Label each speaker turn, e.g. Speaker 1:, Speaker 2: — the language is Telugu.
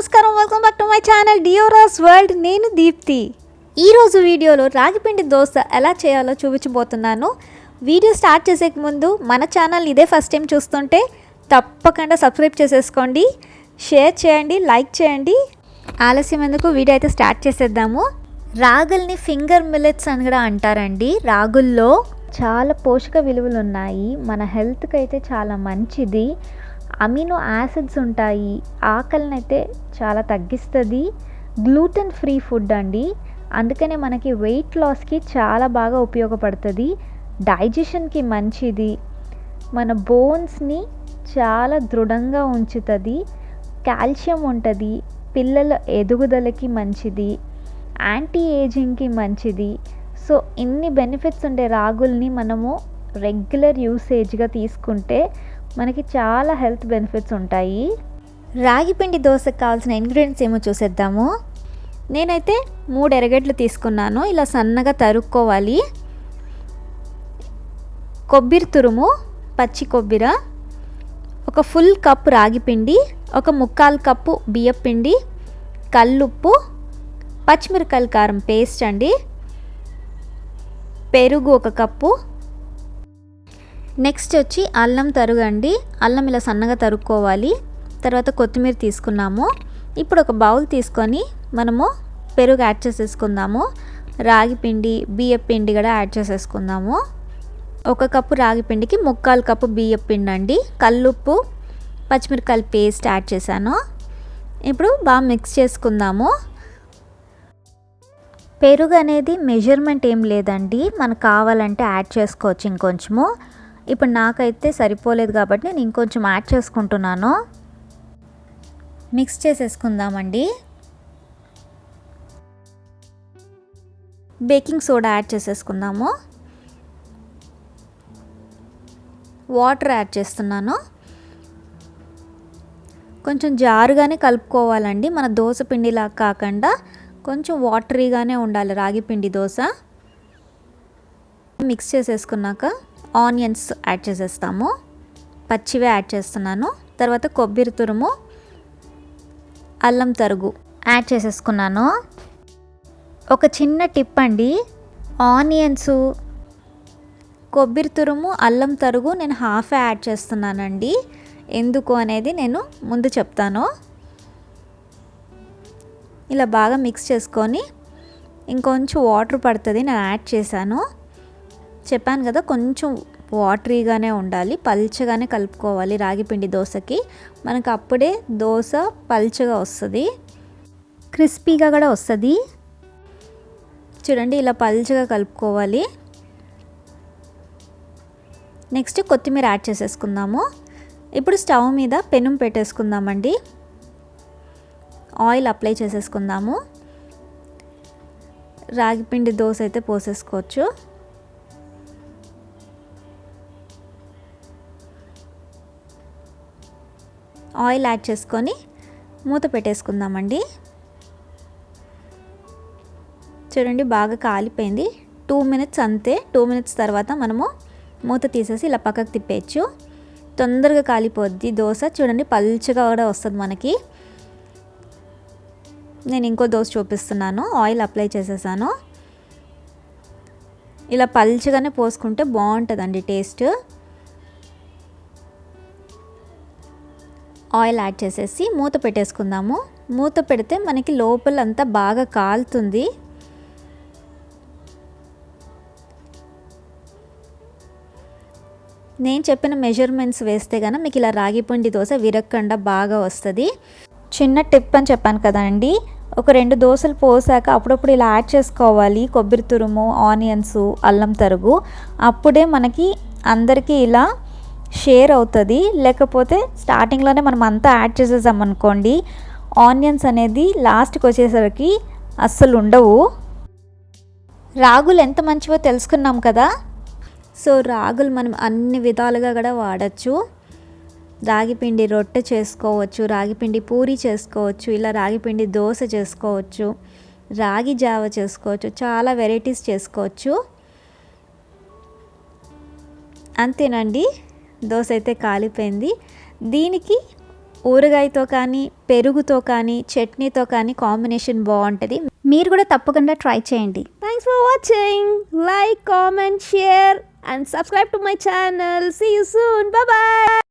Speaker 1: నమస్కారం welcome back to my channel Deoras world నేను దీప్తి. ఈరోజు వీడియోలో రాగిపిండి దోశ ఎలా చేయాలో చూపించబోతున్నాను. వీడియో స్టార్ట్ చేసే ముందు మన ఛానల్ ఇదే ఫస్ట్ టైం చూస్తుంటే తప్పకుండా సబ్స్క్రైబ్ చేసేసుకోండి. షేర్ చేయండి లైక్ చేయండి. ఆలస్యం ఎందుకు? వీడియో అయితే స్టార్ట్ చేసేద్దాము. రాగుల్ని ఫింగర్ మిల్లెట్స్ అని కూడా అంటారండి. రాగుల్లో చాలా పోషక విలువలు ఉన్నాయి మన హెల్త్కి అయితే చాలా మంచిది. అమినో యాసిడ్స్ ఉంటాయి. ఆకలిని అయితే చాలా తగ్గిస్తుంది. గ్లూటెన్ ఫ్రీ ఫుడ్ అండి. అందుకనే మనకి వెయిట్ లాస్కి చాలా బాగా ఉపయోగపడుతుంది. డైజెషన్కి మంచిది. మన బోన్స్ని చాలా దృఢంగా ఉంచుతుంది. కాల్షియం ఉంటుంది. పిల్లల ఎదుగుదలకి మంచిది. యాంటీ ఏజింగ్కి మంచిది. సో ఇన్ని బెనిఫిట్స్ ఉండే రాగుల్ని మనము రెగ్యులర్ యూసేజ్గా తీసుకుంటే మనకి చాలా హెల్త్ బెనిఫిట్స్ ఉంటాయి. రాగి పిండి దోశకు కావాల్సిన ఇంగ్రీడియంట్స్ ఏమో చూసేద్దాము. నేనైతే మూడు ఎరగడ్లు తీసుకున్నాను. ఇలా సన్నగా తరుక్కోవాలి. కొబ్బరి తురుము పచ్చి కొబ్బరి ఒక ఫుల్ కప్ రాగి పిండి ఒక ముక్కాలు కప్పు బియ్యపిండి కల్లుప్పు పచ్చిమిరకాయల కారం పేస్ట్ అండి పెరుగు ఒక కప్పు నెక్స్ట్ వచ్చి అల్లం తరుగండి. అల్లం ఇలా సన్నగా తరుక్కోవాలి. తర్వాత కొత్తిమీర తీసుకున్నాము. ఇప్పుడు ఒక బౌల్ తీసుకొని మనము పెరుగు యాడ్ చేసేసుకుందాము. రాగి పిండి బియ్యం పిండి కూడా యాడ్ చేసేసుకుందాము. ఒక కప్పు రాగి పిండికి ముక్కాలు కప్పు బియ్యం పిండి అండి. కల్లుప్పు పచ్చిమిరకాయల పేస్ట్ యాడ్ చేశాను. ఇప్పుడు బాగా మిక్స్ చేసుకుందాము. పెరుగు అనేది మెజర్మెంట్ ఏం లేదండి. మనకు కావాలంటే యాడ్ చేసుకోవచ్చు ఇంకొంచెము. ఇప్పుడు నాకైతే సరిపోలేదు కాబట్టి నేను ఇంకొంచెం యాడ్ చేసుకుంటున్నాను. మిక్స్ చేసేసుకుందామండి. బేకింగ్ సోడా యాడ్ చేసేసుకుందాము. వాటర్ యాడ్ చేస్తున్నాను. కొంచెం జారుగానే కలుపుకోవాలండి. మన దోశ పిండిలా కాకుండా కొంచెం వాటరీగానే ఉండాలి రాగి పిండి దోశ. మిక్స్ చేసేసుకున్నాక ఆనియన్స్ యాడ్ చేసేస్తాము. పచ్చివే యాడ్ చేస్తున్నాను. తర్వాత కొబ్బరి తురుము అల్లం తరుగు యాడ్ చేసేసుకున్నాను. ఒక చిన్న టిప్ అండి. ఆనియన్స్ కొబ్బరి తురుము అల్లం తరుగు నేను హాఫ్ యాడ్ చేస్తున్నానండి. ఎందుకు అనేది నేను ముందు చెప్తాను. ఇలా బాగా మిక్స్ చేసుకొని ఇంకొంచెం వాటర్ పడుతుంది నేను యాడ్ చేశాను. చెప్పాను కదా కొంచెం వాటరీగానే ఉండాలి పల్చగానే కలుపుకోవాలి రాగిపిండి దోశకి. మనకు అప్పుడే దోశ పల్చగా వస్తుంది క్రిస్పీగా కూడా వస్తుంది. చూడండి ఇలా పల్చగా కలుపుకోవాలి. నెక్స్ట్ కొత్తిమీర యాడ్ చేసేసుకుందాము. ఇప్పుడు స్టవ్ మీద పెనం పెట్టేసుకుందామండి. ఆయిల్ అప్లై చేసేసుకుందాము. రాగిపిండి దోశ అయితే పోసేసుకోవచ్చు. ఆయిల్ యాడ్ చేసుకొని మూత పెట్టేసుకుందామండి. చూడండి బాగా కాలిపోయింది. టూ మినిట్స్ అంతే. టూ మినిట్స్ తర్వాత మనము మూత తీసేసి ఇలా పక్కకు తిప్పేయచ్చు. తొందరగా కాలిపోద్ది దోశ. చూడండి పల్చగా కూడా వస్తుంది మనకి. నేను ఇంకో దోశ చూపిస్తున్నాను. ఆయిల్ అప్లై చేసేసాను. ఇలా పల్చగానే పోసుకుంటే బాగుంటుందండి టేస్ట్. ఆయిల్ యాడ్ చేసేసి మూత పెట్టేసుకుందాము. మూత పెడితే మనకి లోపల అంతా బాగా కాలుతుంది. నేను చెప్పిన మెజర్మెంట్స్ వేస్తే కనుక మీకు ఇలా రాగిపిండి దోశ విరక్కుండా బాగా వస్తుంది. చిన్న టిప్ అని చెప్పాను కదండి. ఒక రెండు దోశలు పోసాక అప్పుడప్పుడు ఇలా యాడ్ చేసుకోవాలి. కొబ్బరి తురుము ఆనియన్స్ అల్లం తరుగు. అప్పుడే మనకి అందరికీ ఇలా షేర్ అవుతుంది. లేకపోతే స్టార్టింగ్లోనే మనం అంతా యాడ్ చేసేసామనుకోండి ఆనియన్స్ అనేది లాస్ట్కి వచ్చేసరికి అస్సలు ఉండవు. రాగులు ఎంత మంచివో తెలుసుకున్నాం కదా? సో రాగులు మనం అన్ని విధాలుగా కూడా వాడచ్చు. రాగిపిండి రొట్టె చేసుకోవచ్చు రాగిపిండి పూరి చేసుకోవచ్చు ఇలా రాగిపిండి దోశ చేసుకోవచ్చు రాగి జావ చేసుకోవచ్చు చాలా వెరైటీస్ చేసుకోవచ్చు. అంతేనండి. దోశ అయితే కాలిపోయింది. దీనికి ఊరగాయతో కానీ పెరుగుతో కానీ చట్నీతో కానీ కాంబినేషన్ బాగుంటుంది. మీరు కూడా తప్పకుండా ట్రై చేయండి. Thanks for watching like comment share and subscribe to my channel see you soon bye